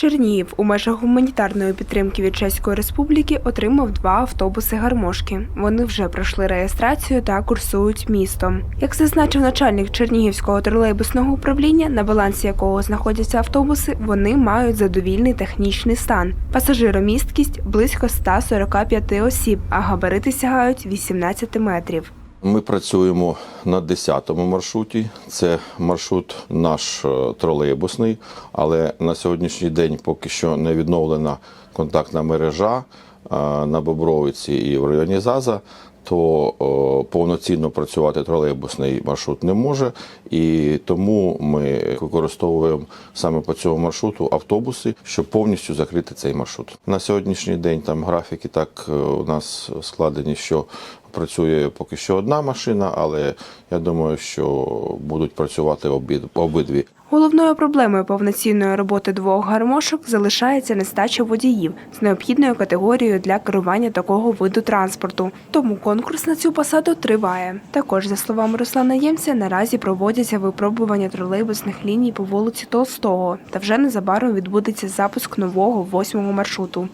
Чернігів у межах гуманітарної підтримки від Чеської Республіки отримав два автобуси гармошки. Вони вже пройшли реєстрацію та курсують містом. Як зазначив начальник Чернігівського тролейбусного управління, на балансі якого знаходяться автобуси, вони мають задовільний технічний стан. Пасажиромісткість близько 145 осіб, а габарити сягають 18 метрів. Ми працюємо на 10-му маршруті. Це маршрут наш е, тролейбусний, але на сьогоднішній день поки що не відновлена контактна мережа е, на Бобровиці і в районі Заза. То о, повноцінно працювати тролейбусний маршрут не може, і тому ми використовуємо саме по цьому маршруту автобуси, щоб повністю закрити цей маршрут. На сьогоднішній день там графіки так е, у нас складені, що працює поки що одна машина, але я думаю, що будуть працювати обид- обидві. Головною проблемою повноцінної роботи двох гармошок залишається нестача водіїв з необхідною категорією для керування такого виду транспорту. Тому конкурс на цю посаду триває. Також, за словами Руслана Ємця, наразі проводяться випробування тролейбусних ліній по вулиці Толстого, та вже незабаром відбудеться запуск нового восьмого маршруту.